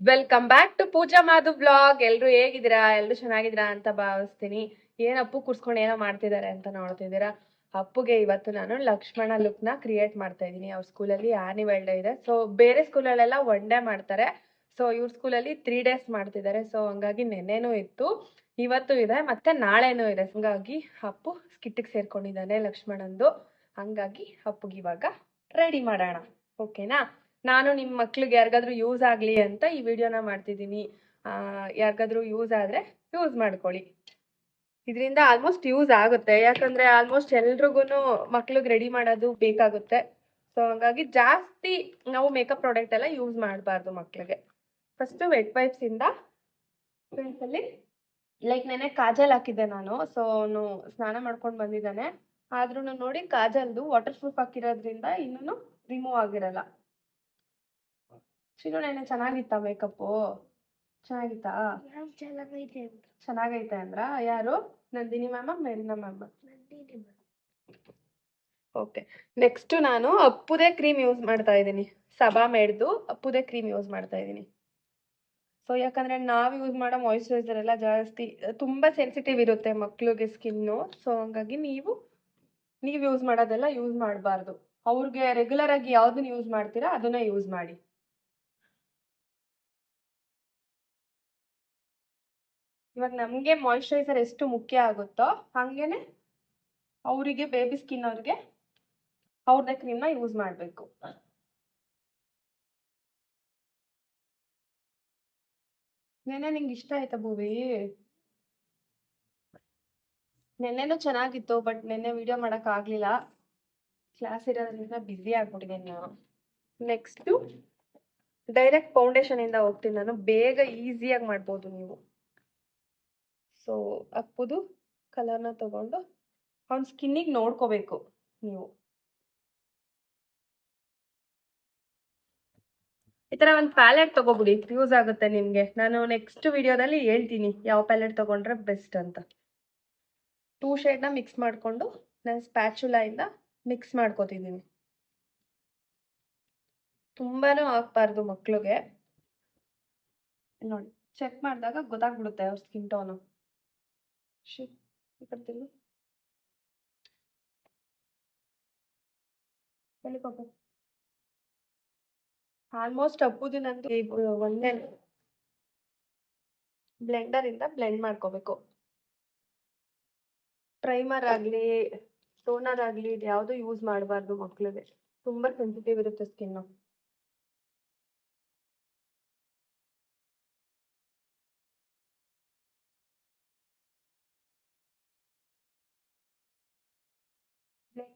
Welcome back to Pooja Madhu blog ಎಲ್ರು ಹೇಗಿದ್ದೀರಾ? ಎಲ್ರು ಚೆನ್ನಾಗಿದ್ದೀರಾ ಅಂತ ಭಾವಿಸ್ತೀನಿ. ಏನ್ ಅಪ್ಪು ಕೂರ್ಸ್ಕೊಂಡು ಏನೋ ಮಾಡ್ತಿದ್ದಾರೆ ಅಂತ ನೋಡ್ತಿದ್ದೀರಾ ಅಪ್ಪುಗೆ ಇವತ್ತು ನಾನು ಲಕ್ಷ್ಮಣ ಲುಕ್ನ ಕ್ರಿಯೇಟ್ ಮಾಡ್ತಾ ಇದ್ದೀನಿ. ಅವ್ರ ಸ್ಕೂಲಲ್ಲಿ ಆನ್ಯುವಲ್ ಡೇ ಇದೆ. ಸೊ ಬೇರೆ ಸ್ಕೂಲಲ್ಲೆಲ್ಲ ಒನ್ ಡೇ ಮಾಡ್ತಾರೆ. ಸೊ ಇವ್ರ ಸ್ಕೂಲಲ್ಲಿ ತ್ರೀ ಡೇಸ್ ಮಾಡ್ತಿದ್ದಾರೆ. ಸೊ ಹಂಗಾಗಿ ನೆನ್ನೆನೂ ಇತ್ತು, ಇವತ್ತು ಇದೆ, ಮತ್ತೆ ನಾಳೆನೂ ಇದೆ. ಹಂಗಾಗಿ ಅಪ್ಪು ಸ್ಕಿಟ್ಟಿಗೆ ಸೇರ್ಕೊಂಡಿದ್ದಾನೆ ಲಕ್ಷ್ಮಣಂದು. ಹಂಗಾಗಿ ಅಪ್ಪುಗೆ ಇವಾಗ ರೆಡಿ ಮಾಡೋಣ. ಓಕೆನಾ ನಾನು ನಿಮ್ಮ ಮಕ್ಳಿಗೆ ಯಾರಿಗಾದ್ರೂ ಯೂಸ್ ಆಗಲಿ ಅಂತ ಈ ವಿಡಿಯೋನ ಮಾಡ್ತಿದ್ದೀನಿ. ಯಾರಿಗಾದ್ರೂ ಯೂಸ್ ಆದರೆ ಯೂಸ್ ಮಾಡ್ಕೊಳ್ಳಿ. ಇದರಿಂದ ಆಲ್ಮೋಸ್ಟ್ ಯೂಸ್ ಆಗುತ್ತೆ. ಯಾಕಂದ್ರೆ ಆಲ್ಮೋಸ್ಟ್ ಎಲ್ರಿಗೂ ಮಕ್ಳಿಗೆ ರೆಡಿ ಮಾಡೋದು ಬೇಕಾಗುತ್ತೆ. ಸೊ ಹಂಗಾಗಿ ಜಾಸ್ತಿ ನಾವು ಮೇಕಪ್ ಪ್ರಾಡಕ್ಟ್ ಎಲ್ಲ ಯೂಸ್ ಮಾಡಬಾರ್ದು ಮಕ್ಳಿಗೆ. ಫಸ್ಟು ವೆಟ್ ವೈಪ್ಸಿಂದ ಅಲ್ಲಿ ಲೈಕ್ ನೆನೆ ಕಾಜಲ್ ಹಾಕಿದ್ದೆ ನಾನು. ಸೊ ಅವನು ಸ್ನಾನ ಮಾಡ್ಕೊಂಡು ಬಂದಿದ್ದಾನೆ. ಆದ್ರೂ ನೋಡಿ ಕಾಜಲ್ದು ವಾಟರ್ ಪ್ರೂಫ್ ಹಾಕಿರೋದ್ರಿಂದ ಇನ್ನೂ ರಿಮೂವ್ ಆಗಿರಲ್ಲ. ನೆನೆ ಚೆನ್ನಾಗಿತ್ತಾ ಮೇಕಪ್ಪು ಚೆನ್ನಾಗಿತ್ತಾ? ಮ್ಯಾಮ್ ಚೆನ್ನಾಗೈತೆ ಅಂತ. ಚೆನ್ನಾಗೈತೆ ಅಂದ್ರ ಯಾರು? Nandini ma'am ಮೇರಿನಾ ma'am Nandini ma'am okay next ನಾನು ಅಪ್ಪುದೇ ಕ್ರೀಮ್ ಯೂಸ್ ಮಾಡ್ತಾ ಇದ್ದೀನಿ. ಸಬಾ ಮೇಡ್ದು ಅಪ್ಪುದೇ ಕ್ರೀಮ್ ಯೂಸ್ ಮಾಡ್ತಾ ಇದ್ದೀನಿ. ಸೊ ಯಾಕಂದ್ರೆ ನಾವು ಯೂಸ್ ಮಾಡೋ ಮಾಯಿಶ್ಚರೈಸರ್ ಎಲ್ಲ ಜಾಸ್ತಿ ತುಂಬಾ ಸೆನ್ಸಿಟಿವ್ ಇರುತ್ತೆ ಮಕ್ಳಿಗೆ ಸ್ಕಿನ್ನು ಸೊ ಹಂಗಾಗಿ ನೀವು ನೀವು ಯೂಸ್ ಮಾಡೋದೆಲ್ಲ ಯೂಸ್ ಮಾಡಬಾರ್ದು. ಅವ್ರಿಗೆ ರೆಗ್ಯುಲರ್ ಆಗಿ ಯಾವ್ದನ್ನ ಯೂಸ್ ಮಾಡ್ತೀರಾ ಅದನ್ನ ಯೂಸ್ ಮಾಡಿ. ಇವಾಗ ನಮಗೆ ಮಾಯಿಶ್ಚರೈಸರ್ ಎಷ್ಟು ಮುಖ್ಯ ಆಗುತ್ತೋ ಹಾಗೇನೆ ಅವರಿಗೆ ಬೇಬಿ ಸ್ಕಿನ್ ಅವ್ರಿಗೆ ಅವ್ರದ್ದೇ ಕ್ರೀಮ್ನ ಯೂಸ್ ಮಾಡಬೇಕು. ನೆನ್ನೆ ನಿಂಗೆ ಇಷ್ಟ ಆಯ್ತಾ ಭೂವಿ? ನೆನ್ನೆನೂ ಚೆನ್ನಾಗಿತ್ತು ಬಟ್ ನೆನ್ನೆ ವಿಡಿಯೋ ಮಾಡಕ್ ಆಗ್ಲಿಲ್ಲ. ಕ್ಲಾಸ್ ಇರೋದ್ರಿಂದ ಬ್ಯುಸಿ ಆಗ್ಬಿಟ್ಟಿದ್ದೀನಿ ನಾನು. ನೆಕ್ಸ್ಟು ಡೈರೆಕ್ಟ್ ಫೌಂಡೇಶನ್ ಇಂದ ಹೋಗ್ತೀನಿ ನಾನು. ಬೇಗ ಈಸಿಯಾಗಿ ಮಾಡ್ಬೋದು ನೀವು. ಸೊ ಅಪ್ಪುದು ಕಲರ್ನ ತಗೊಂಡು, ಅವ್ನ ಸ್ಕಿನ್ನಿಗೆ ನೋಡ್ಕೋಬೇಕು ನೀವು. ಈ ಥರ ಒಂದು ಪ್ಯಾಲೆಟ್ ತಗೋಬಿಡಿ ಯೂಸ್ ಆಗುತ್ತೆ ನಿಮಗೆ. ನಾನು ನೆಕ್ಸ್ಟ್ ವಿಡಿಯೋದಲ್ಲಿ ಹೇಳ್ತೀನಿ ಯಾವ ಪ್ಯಾಲೆಟ್ ತಗೊಂಡ್ರೆ ಬೆಸ್ಟ್ ಅಂತ. ಟೂ ಶೇಡ್ನ ಮಿಕ್ಸ್ ಮಾಡಿಕೊಂಡು, ನಾನು ಸ್ಪ್ಯಾಚುಲಾ ಇಂದ ಮಿಕ್ಸ್ ಮಾಡ್ಕೋತಿದ್ದೀನಿ. ತುಂಬಾನು ಹಾಕ್ಬಾರ್ದು ಮಕ್ಳಿಗೆ. ನೋಡಿ ಚೆಕ್ ಮಾಡಿದಾಗ ಗೊತ್ತಾಗ್ಬಿಡುತ್ತೆ ಅವ್ರ ಸ್ಕಿನ್ ಟೋನು ಕಡೆ ತಿರ್ಗು. ಹೇಳಿ ಪಾಪ ಆಲ್ಮೋಸ್ಟ್ ಅಪ್ಪುದು ನಂದು ಒಂದೇ ಬ್ಲೆಂಡರ್ ಇಂದ ಬ್ಲೆಂಡ್ ಮಾಡ್ಕೋಬೇಕು ಪ್ರೈಮರ್ ಆಗಲಿ ಟೋನರ್ ಆಗಲಿ ಇದು ಯಾವುದು ಯೂಸ್ ಮಾಡಬಾರ್ದು ಮಕ್ಕಳಿಗೆ ತುಂಬಾ ಸೆನ್ಸಿಟಿವ್ ಇರುತ್ತೆ ಸ್ಕಿನ್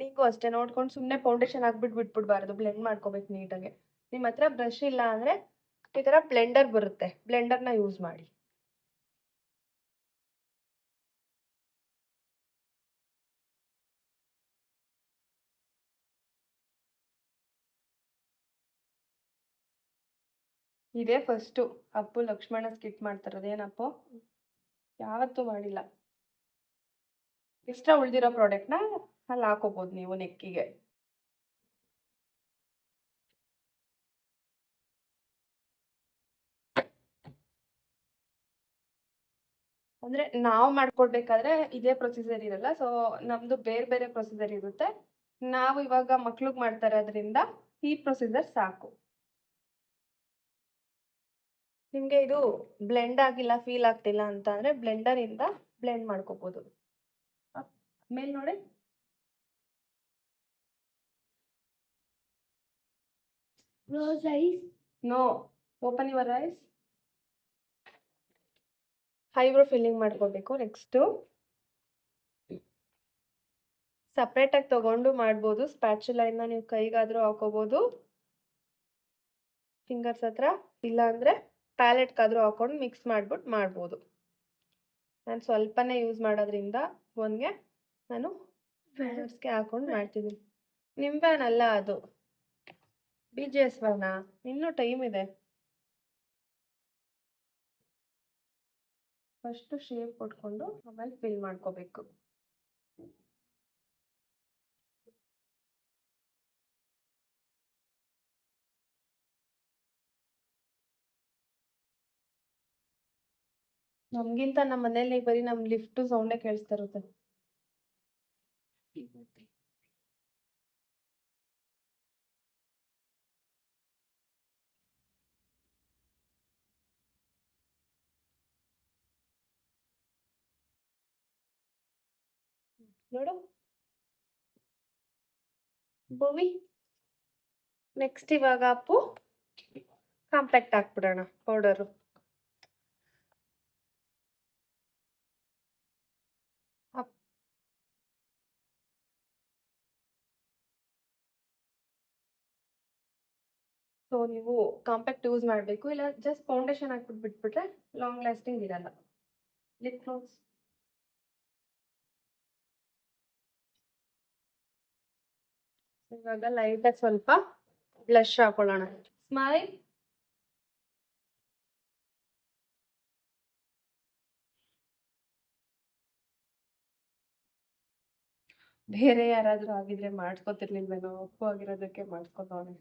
ಬ್ಲೆಂಡಿಂಗು ಅಷ್ಟೇ ನೋಡ್ಕೊಂಡು ಸುಮ್ಮನೆ ಫೌಂಡೇಶನ್ ಹಾಕ್ಬಿಟ್ಟು ಬಿಟ್ಬಿಡ್ಬಾರ್ದು ಬ್ಲೆಂಡ್ ಮಾಡ್ಕೋಬೇಕು ನೀಟಾಗಿ. ನಿಮ್ಮ ಹತ್ರ ಬ್ರಷ್ ಇಲ್ಲ ಅಂದ್ರೆ ಈ ತರ ಬ್ಲೆಂಡರ್ ಬರುತ್ತೆ ಬ್ಲೆಂಡರ್ನ ಯೂಸ್ ಮಾಡಿ. ಇದೇ ಫಸ್ಟು ಅಪ್ಪು ಲಕ್ಷ್ಮಣ ಸ್ಕಿಟ್ ಮಾಡ್ತಾರದು ಏನಪ್ಪು? ಯಾವತ್ತೂ ಮಾಡಿಲ್ಲ. ಇಷ್ಟ ಉಳ್ದಿರೋ ಪ್ರಾಡಕ್ಟ್ನ ಅಲ್ಲಿ ಹಾಕೋಬಹುದು ನೀವು ನೆಕ್ಕಿಗೆ. ಅಂದ್ರೆ ನಾವು ಮಾಡ್ಕೊಡ್ಬೇಕಾದ್ರೆ ಇದೇ ಪ್ರೊಸೀಜರ್ ಇರಲ್ಲ. ಸೊ ನಮ್ದು ಬೇರೆ ಬೇರೆ ಪ್ರೊಸೀಜರ್ ಇರುತ್ತೆ. ನಾವು ಇವಾಗ ಮಕ್ಳಿಗೆ ಮಾಡ್ತಾ ಇರೋದ್ರಿಂದ ಈ ಪ್ರೊಸೀಜರ್ ಸಾಕು. ನಿಮ್ಗೆ ಇದು ಬ್ಲೆಂಡ್ ಆಗಿಲ್ಲ ಫೀಲ್ ಆಗ್ತಿಲ್ಲ ಅಂತ ಅಂದ್ರೆ ಬ್ಲೆಂಡರ್ ಇಂದ ಬ್ಲೆಂಡ್ ಮಾಡ್ಕೋಬಹುದು ಮೇಲ್ ನೋಡಿ. Rose eyes no open your eyes eyebrow filling ಮಾಡ್ಕೋಬೇಕು ನೆಕ್ಸ್ಟು ಸಪ್ರೇಟಾಗಿ ತಗೊಂಡು ಮಾಡ್ಬೋದು ಸ್ಪ್ಯಾಚುಲೈನ್ನ ನೀವು ಕೈಗಾದರೂ ಹಾಕೋಬೋದು. ಫಿಂಗರ್ಸ್ ಹತ್ರ ಇಲ್ಲ ಅಂದರೆ ಪ್ಯಾಲೆಟ್ಗಾದರೂ ಹಾಕೊಂಡು ಮಿಕ್ಸ್ ಮಾಡ್ಬಿಟ್ಟು ಮಾಡ್ಬೋದು. ನಾನು ಸ್ವಲ್ಪನೇ ಯೂಸ್ ಮಾಡೋದ್ರಿಂದ ಒನ್ಗೆ ನಾನು ಫಿಂಗರ್ಸ್ಗೆ ಹಾಕೊಂಡು ಮಾಡ್ತಿದ್ದೀನಿ. ನಿಂಬೆಹಣ್ಣಲ್ಲ ಅದು. ಬಿ ಜಿ ಎಸ್ ವರ್ಣ ಟೈಮ್ ಇದೆ. ಫಸ್ಟು ಶೇಪ್ ಕೊಟ್ಕೊಂಡು ಆಮೇಲೆ ಫಿಲ್ ಮಾಡ್ಕೋಬೇಕು. ನಮ್ಗಿಂತ ನಮ್ಮ ಮನೇಲಿ ಬರೀ ನಮ್ ಲಿಫ್ಟ್ ಸೌಂಡೇ ಕೇಳಿಸ್ತಾ ಇರುತ್ತೆ. ನೋಡು. ಭೂಮಿ. ನೆಕ್ಸ್ಟ್ ಇವಾಗ ಅಪ್ಪು. ಕಾಂಪ್ಯಾಕ್ಟ್ ಹಾಕ್ಬಿಡೋಣ ಪೌಡರು ಸೊ ನೀವು ಕಾಂಪ್ಯಾಕ್ಟ್ ಯೂಸ್ ಮಾಡಬೇಕು, ಇಲ್ಲ ಜಸ್ಟ್ ಫೌಂಡೇಶನ್ ಹಾಕ್ಬಿಟ್ಟು ಬಿಟ್ಬಿಟ್ರೆ ಲಾಂಗ್ ಲಾಸ್ಟಿಂಗ್ ಇರಲ್ಲ. ಲಿಪ್ ಕ್ಲೋಸ್ ಇವಾಗ ಲೈಟಾಗಿ ಸ್ವಲ್ಪ ಬ್ಲಷ್ ಹಾಕೊಳ್ಳೋಣ ಸ್ಮೈಲ್ ಬೇರೆ ಯಾರಾದ್ರೂ ಆಗಿದ್ರೆ ಮಾಡ್ಸ್ಕೊತಿರ್ಲಿಲ್ವೇನೋ ಅಪ್ಪು ಆಗಿರೋದಕ್ಕೆ ಮಾಡ್ಸ್ಕೊತವನೆ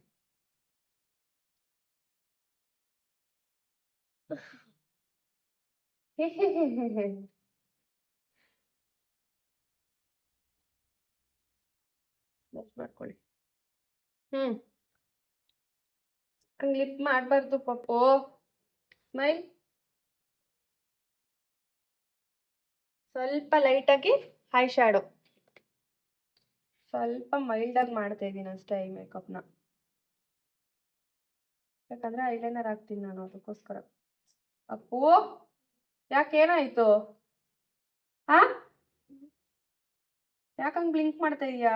Brush ಮಾಡ್ಕೊಳ್ಳಿ ಹ್ಮ್. ಹಂಗ್ ಲಿಪ್ ಮಾಡ್ಬಾರ್ದು ಪಪ್ಪು ಸ್ಮೈಲ್ ಸ್ವಲ್ಪ ಲೈಟ್ ಆಗಿ ಹೈ ಶ್ಯಾಡೋ ಸ್ವಲ್ಪ ಮೈಲ್ಡ್ ಆಗಿ ಮಾಡ್ತಾ ಇದ್ದೀನಿ ಅಷ್ಟೇ ಈ ಮೇಕಪ್ನ ಯಾಕಂದ್ರೆ ಐಲೈನರ್ ಹಾಕ್ತೀನಿ ನಾನು ಅದಕ್ಕೋಸ್ಕರ. ಅಪ್ಪು ಯಾಕೇನಾಯ್ತು ಹಾ ಯಾಕಂಗ್ ಬ್ಲಿಂಕ್ ಮಾಡ್ತಾ ಇದೀಯಾ?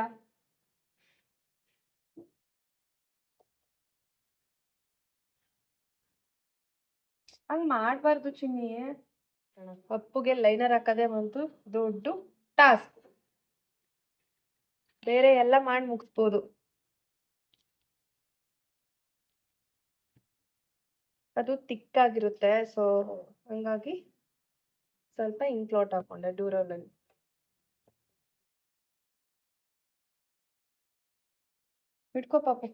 ಹಂಗ್ ಮಾಡ್ಬಾರ್ದು ಚಿನ್ನಿ ಪಪ್ಪುಗೆ ಲೈನರ್ ಹಾಕದೆ ಒಂದು ದೊಡ್ಡ ಟಾಸ್ಕ್ ಬೇರೆ ಎಲ್ಲ ಮಾಡಿ ಮುಗಿಸ್ಬೋದು. ಅದು ತಿಕ್ಕಾಗಿರುತ್ತೆ ಸೊ ಹಂಗಾಗಿ ಸ್ವಲ್ಪ ಇಂಕ್ಲೋಟ್ ಹಾಕೊಂಡೆ ಡ್ಯೂರಬಲ್ ಇಟ್ಕೋ ಪಾಪು.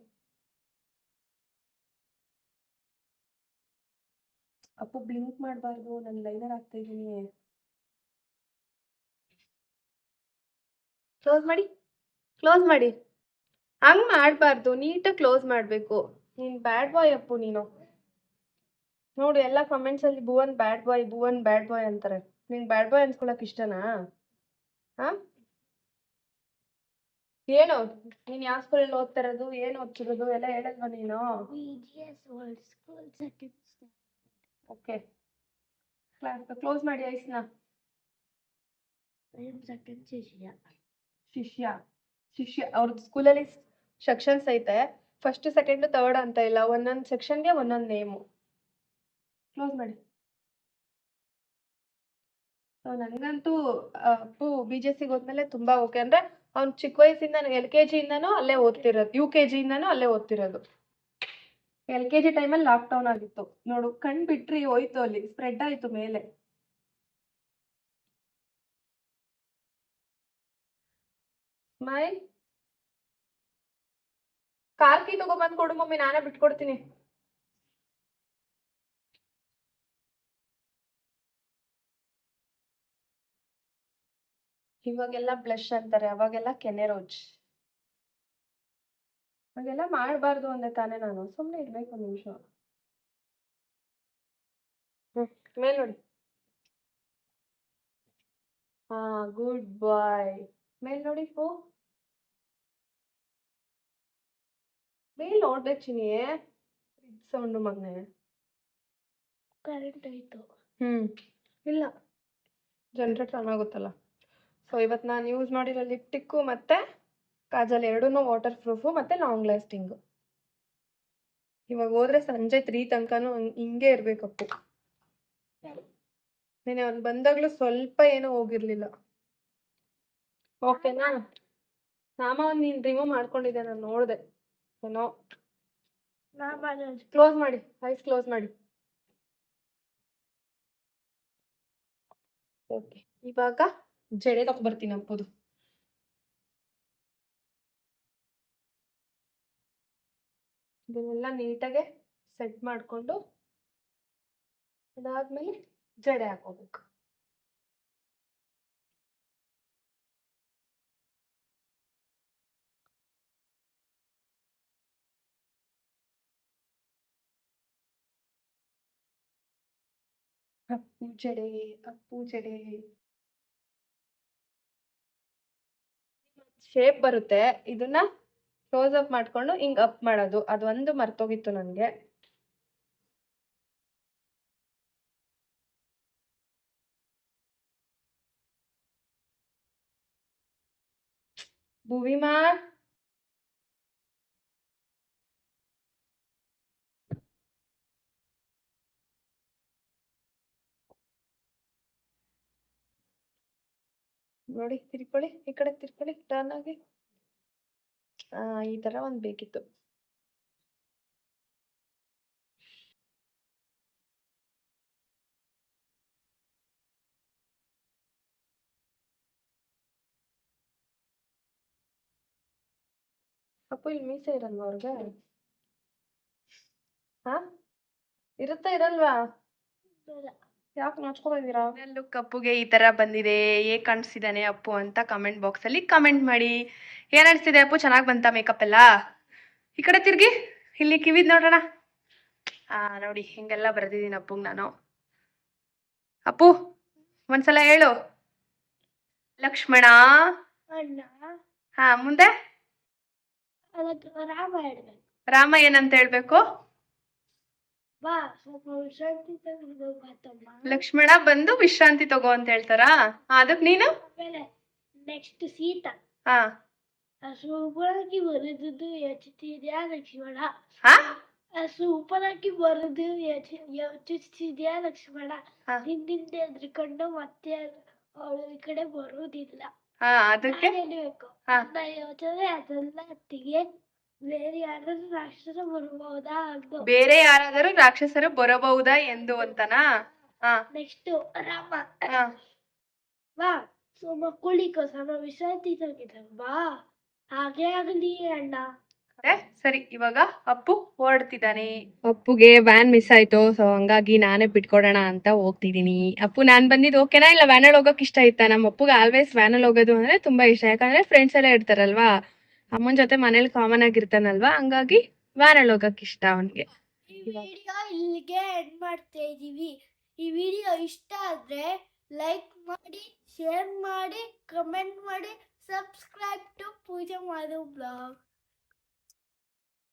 ಅಪ್ಪು ಬ್ಲಿಂಕ್ ಮಾಡಬಾರ್ದು ನಾನು ಲೈನರ್ ಹಾಕ್ತಾ ಇದ್ದೀನಿ. ಕ್ಲೋಸ್ ಮಾಡಿ? ಕ್ಲೋಸ್ ಮಾಡಿ. ಹಂಗ್ ಮಾಡಬಾರ್ದು ನೀಟಾಗಿ ಕ್ಲೋಸ್ ಮಾಡಬೇಕು. ನೀನ್ ಬ್ಯಾಡ್ ಬಾಯ್ ಅಪ್ಪು ನೀನು. ನೋಡು ಎಲ್ಲ ಕಮೆಂಟ್ಸ್ ಅಲ್ಲಿ Bhuvan bad boy Bhuvan bad boy ಅಂತಾರೆ. ನಿಂಗೆ ಬ್ಯಾಡ್ ಬಾಯ್ ಅನ್ಸ್ಕೊಳಕ್ ಇಷ್ಟನಾ? ಹಾ? ಏನು? ನೀನ್ ಯಾವ ಸ್ಕೂಲಲ್ಲಿ ಓದ್ತಾ ಇರೋದು ಏನ್ ಓದ್ತಿರೋದು ಎಲ್ಲ ಹೇಳಲ್ವಾ ನೀನು? ಓಕೆ. ಕ್ಲೋಸ್ ಮಾಡಿ ಐಸ್ನ? ಶಿಷ್ಯ. ಶಿಷ್ಯ. ಶಿಷ್ಯ ಅವ್ರದ್ದು ಸ್ಕೂಲಲ್ಲಿ ಸೆಕ್ಷನ್ಸ್ ಐತೆ. ಫಸ್ಟ್ ಸೆಕೆಂಡ್ ತರ್ಡ್ ಅಂತ ಇಲ್ಲ. ಒಂದೊಂದು ಸೆಕ್ಷನ್ಗೆ ಒಂದೊಂದು ನೇಮು ಕ್ಲೋಸ್ ಮಾಡಿ. ನನಗಂತೂ ಅಪ್ಪು ಬಿ ಜೆ ಸಿಗೆ ಹೋದ್ಮೇಲೆ ತುಂಬಾ ಓಕೆ ಅಂದ್ರೆ ಅವ್ನು ಚಿಕ್ಕ ವಯಸ್ಸಿಂದ ಎಲ್ ಕೆ ಜಿಯಿಂದನೂ ಅಲ್ಲೇ ಓದ್ತಿರೋದು. ಯು ಕೆ ಜಿಯಿಂದನೂ ಅಲ್ಲೇ ಓದ್ತಿರೋದು. ಎಲ್ ಕೆ ಜಿ ಟೈಮಲ್ಲಿ ಲಾಕ್ಡೌನ್ ಆಗಿತ್ತು. ನೋಡು ಕಣ್ ಬಿಟ್ರಿ ಹೋಯ್ತು ಅಲ್ಲಿ ಸ್ಪ್ರೆಡ್ ಆಯ್ತು ಮೇಲೆ. ಮೈ ಕಾರ್ ಕೀ ತಗೊಬಂದ್ ಕೊಡು ಮಮ್ಮಿ, ನಾನೇ ಬಿಟ್ಕೊಡ್ತೀನಿ. ಇವಾಗೆಲ್ಲ ಬ್ಲಶ್ ಅಂತಾರೆ, ಅವಾಗೆಲ್ಲ ಕೆನೆ ರೋಜ್. ಹಾಗೆಲ್ಲ ಮಾಡಬಾರ್ದು ಅಂದೆ ತಾನೇ ನಾನು. ಸುಮ್ಮನೆ ಇರ್ಬೇಕು ಒಂದ್ ನಿಮಿಷ. ಹ್ಮ್ ಮೇಲ್ ನೋಡಿ. ಹಾ ಗುಡ್ ಬಾಯ್. ಮೇಲ್ ನೋಡಿ ಫೋ ಮೇಲ್ ನೋಡ್ಬೇಕು ಚಿನಿ ಸೌಂಡು ಮಗನೆ. ಕರೆಂಟ್ ಆಯ್ತು. ಹ್ಮ್. ಇಲ್ಲ. ಜನರೇಟರ್ ಆನ್ ಆಗುತ್ತಲ್ಲ. ಸೊ ಇವತ್ತು ನಾನು ಯೂಸ್ ಮಾಡಿರೋ ಲಿಪ್ಟಿಕ್ಕು ಮತ್ತೆ ಕಾಜಲ್ ಎರಡೂ ವಾಟರ್ ಪ್ರೂಫು ಮತ್ತೆ ಲಾಂಗ್ ಲಾಸ್ಟಿಂಗು ಇವಾಗ ಹೋದ್ರೆ ಸಂಜೆ ತ್ರೀ ತನಕನೂ ಹಿಂಗೆ ಇರ್ಬೇಕಪ್ಪು ನೆನೆ ಅವ್ನು ಬಂದಾಗಲೂ ಸ್ವಲ್ಪ ಏನೂ ಹೋಗಿರ್ಲಿಲ್ಲ. ಓಕೆನಾ? ನಾಮ ಒಂದು ನೀನು ರಿಮೂವ್ ಮಾಡ್ಕೊಂಡಿದ್ದೆ ನಾನು ನೋಡಿದೆ. ಏನೋ. ಕ್ಲೋಸ್ ಮಾಡಿ ಐಸ್ ಕ್ಲೋಸ್ ಮಾಡಿ. ಓಕೆ ಇವಾಗ ಜಡೆ ತಗೊಬರ್ತೀನಿ ಅಪ್ಪುದು. ಇದನ್ನೆಲ್ಲ ನೀಟಾಗೆ ಸೆಟ್ ಮಾಡಿಕೊಂಡು ಅದಾದ್ಮೇಲೆ ಜಡೆ ಹಾಕೋಬೇಕು ಅಪ್ಪು ಜಡೆ ಅಪ್ಪು ಜಡೆ. ಶೇಪ್ ಬರುತ್ತೆ. ಇದನ್ನ ಕ್ಲೋಸ್ ಅಪ್ ಮಾಡ್ಕೊಂಡು ಹಿಂಗ್ ಅಪ್ ಮಾಡೋದು. ಅದೊಂದು ಮರ್ತೋಗಿತ್ತು ನನಗೆ. ಭೂವಿಮಾ? ನೋಡಿ, ತಿರ್ಕೊಳ್ಳಿ. ಈ ಕಡೆ ತಿರ್ಕೊಳ್ಳಿ. ಟರ್ನ್ ಆಗಿ. ಈ ತರ ಒಂದ್ ಬೇಕಿತ್ತು. ಅಪ್ಪು ಇಲ್ಲಿ ಮೀಸೆ ಇರಲ್ವಾ ಅವ್ರಿಗೆ? ಹಾ ಇರುತ್ತಾ ಇರಲ್ವಾ. ಯಾಕೆ ನಚ್ಕೊಂಡಿದ್ದೀರಾ ಲುಕ್ ಅಪ್ಪುಗೆ ಈ ತರ ಬಂದಿದೆ ಏ ಕಾಣಿಸ್ತಿದ್ದಾನೆ ಅಪ್ಪು ಅಂತ ಕಮೆಂಟ್ ಬಾಕ್ಸ್ ಅಲ್ಲಿ ಕಮೆಂಟ್ ಮಾಡಿ. ಏನ್ ಅನ್ಸ್ತಿದೆ ಅಪ್ಪು? ಚೆನ್ನಾಗಿ ಬಂತ ಮೇಕಪ್ ಎಲ್ಲ? ಈ ಕಡೆ ತಿರ್ಗಿ ಇಲ್ಲಿ ಕಿವಿದ್ ನೋಡೋಣ. ಆ ನೋಡಿ ಹಿಂಗೆಲ್ಲ ಬರ್ದಿದ್ದೀನಿ ಅಪ್ಪುಗೆ ನಾನು. ಅಪ್ಪು ಒಂದ್ಸಲ ಹೇಳು. ಲಕ್ಷ್ಮಣ? ಅಣ್ಣ? ಹಾ ಮುಂದೆ? ಅದಕ್ಕೆ ರಾಮ ಹೇಳ್ಬೇಕು. ರಾಮ ಏನಂತ ಹೇಳ್ಬೇಕು ಬಾ ಸ್ವಲ್ಪ ವಿಶ್ರಾಂತಿ ತೆಗೆದು ಮಾತಮ್ಮ ಲಕ್ಷ್ಮಣ ಬಂದು ವಿಶ್ರಾಂತಿ ತಗೋ ಅಂತ ಹೇಳ್ತಾರಾ? ಅದಕ್ ನೀನು? ನೆಕ್ಸ್ಟ್ ಸೀತಾ. ಹಾ ಸೂಪರಾಗಿ ಬರೆದಿದ್ದು ಯೋಚಿಸಿದ್ಯಾ ಲಕ್ಷ್ಮಣ? ಹಾ ಸೂಪರಾಗಿ ಬರೆದು ಯೋಚಿ ಯೋಚಿಸಿದ್ಯಾ ಲಕ್ಷ್ಮಣ? ಹಿಂದಿಂದೆ ಎದ್ರುಕೊಂಡು ಮತ್ತೆ ಅವಳು ಈ ಕಡೆ ಬರುವುದಿಲ್ಲ. ಅದಕ್ಕೆ? ಯೋಚನೆ ಅದೆಲ್ಲ ಹೊತ್ತಿಗೆ ಬೇರೆ ಯಾರಾದ್ರೂ ರಾಕ್ಷಸ ಬರಬಹುದಾ ಅಂತ. ಬೇರೆ ಯಾರಾದರೂ ರಾಕ್ಷಸರು ಬರಬಹುದಾ ಎಂದು ಅಂತನಾ? ಹಾ. ನೆಕ್ಸ್ಟ್ ರಾಮ. ಹಾ. ಬಾ. ಮಕ್ಕಳಿಗೆ ಸಮ ವಿಶ್ರಾಂತಿ ಬಾ. ಹಾಗೆ ಆಗಲಿ ಅಣ್ಣ. ಮತ್ತೆ ಸರಿ. ಇವಾಗ ಅಪ್ಪು ಹೊರಡ್ತಿದ್ದಾನೆ. ಅಪ್ಪುಗೆ ವ್ಯಾನ್ ಮಿಸ್ ಆಯ್ತು. ಸೊ ಹಂಗಾಗಿ ನಾನೇ ಬಿಟ್ಕೊಡೋಣ ಅಂತ ಹೋಗ್ತಿದೀನಿ ಅಪ್ಪು ನಾನ್ ಬಂದಿದ್ದು ಓಕೆನಾ ಇಲ್ಲ ವ್ಯಾನಲ್ಲಿ ಹೋಗೋಕ್ ಇಷ್ಟ ಆಯ್ತಾ ನಮ್ಮ ಅಪ್ಪುಗೆ ಆಲ್ವೇಸ್ ವ್ಯಾನಲ್ಲಿ ಹೋಗೋದು ಅಂದ್ರೆ ತುಂಬಾ ಇಷ್ಟ. ಯಾಕಂದ್ರೆ ಫ್ರೆಂಡ್ಸ್ ಎಲ್ಲ ಇರ್ತಾರಲ್ವಾ? ಅಮ್ಮನ ಜೊತೆ ಮನೇಲಿ ಕಾಮನ್ ಆಗಿರ್ತಾನಲ್ವಾ? ಹಂಗಾಗಿ ವ್ಯಾನಲ್ಲಿ ಹೋಗಕ್ ಇಷ್ಟ ಅವನ್ಗೆ. ಈ ವಿಡಿಯೋ ಇಲ್ಲಿಗೆ ಮಾಡ್ತಾ ಈ ವಿಡಿಯೋ ಇಷ್ಟ ಆದ್ರೆ ಲೈಕ್ ಮಾಡಿ ಶೇರ್ ಮಾಡಿ ಕಮೆಂಟ್ ಮಾಡಿ ಸಬ್ಸ್ಕ್ರೈಬ್ ಟು ಪೂಜೆ ಮಾಧವ್ ಬ್ಲಾಗ್